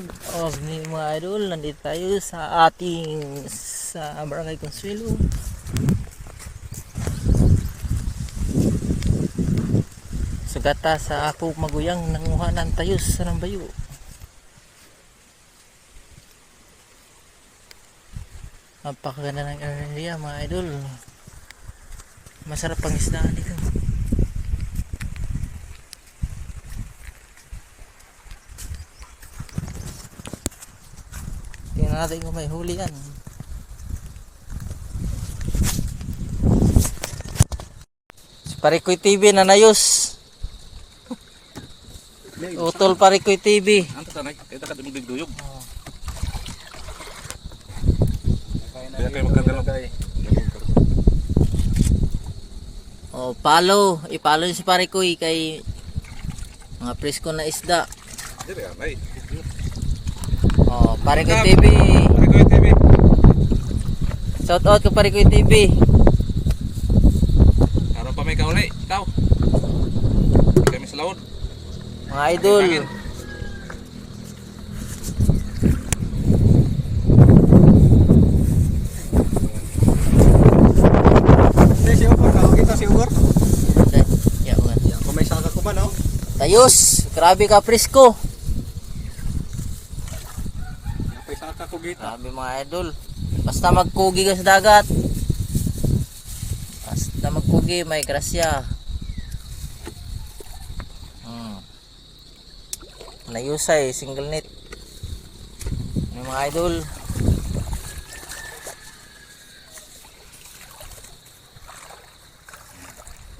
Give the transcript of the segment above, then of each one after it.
Good evening mga idol. Nandito tayo sa ating sa Barangay Consuelo. Sugata sa ako maguyang nanguhanan tayo sa Nambayo. Napakaganda ng area mga idol. Masarap pang isdaan dito. Natin kung may huli yan. Si Parikoy TV na nayos. Utol Parikoy TV. Oh. Kaya kayo magkadalaw. Oh, follow. I-follow niyo si Parikoy kay mga presko na isda. Dire Oh, Parikoy TV. Ari ko TV. Shout out kay Parikoy TV. Karon pa may kauli, ikaw. Kami sa laod. Mga idol. Ko man, oh. Tayos, grabe ka presko. Kita. Grabe mga idol. Basta magkugi ka sa dagat. Basta magkugi, may grasya. Hmm. Nayusay, single net. May mga idol.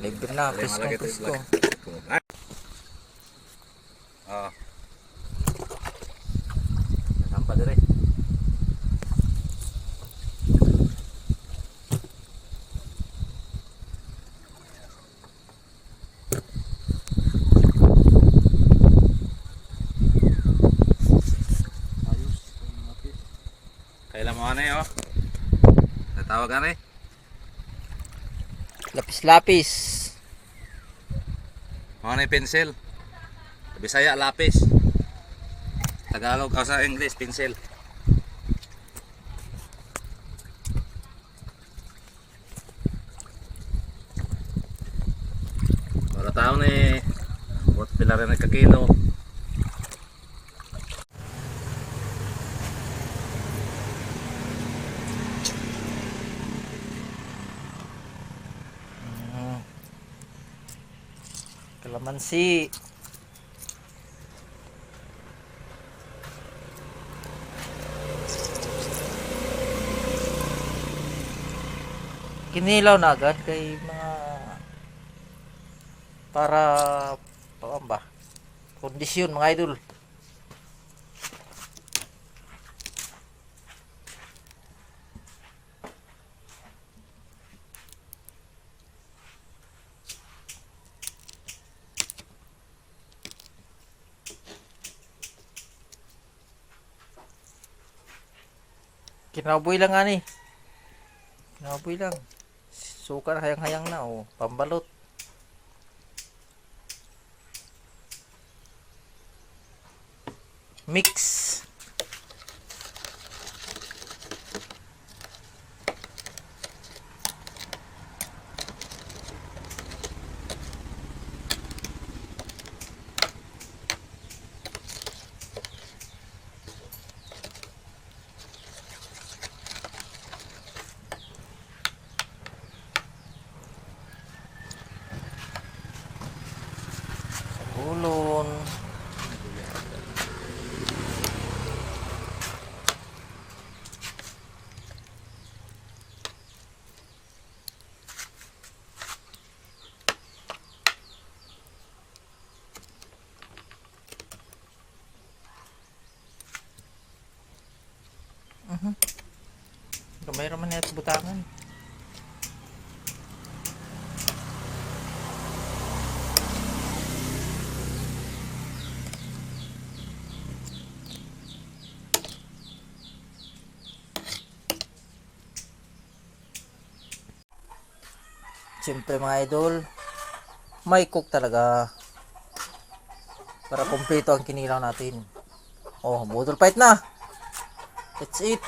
Libre na. Ay. Ah. Natawag ano eh? Lapis-lapis. Mga na pencil. Bisaya, lapis. Tagalog, o sa English, pencil. Para tao ni Buat pila rin nagkakilo. Kalamansi. Kinilaw na agad kay mga para paano ba? Kondisyon mga idol. Kinaboy lang ani. Kinaboy lang. Suka na hayang-hayang na oh, pambalot. Mix. ulun Kamay uh -huh. naman niya sa butangan. Siyempre mga idol, may cook talaga para kumpleto ang kinilaw natin. Oh, budol fight na. Let's eat.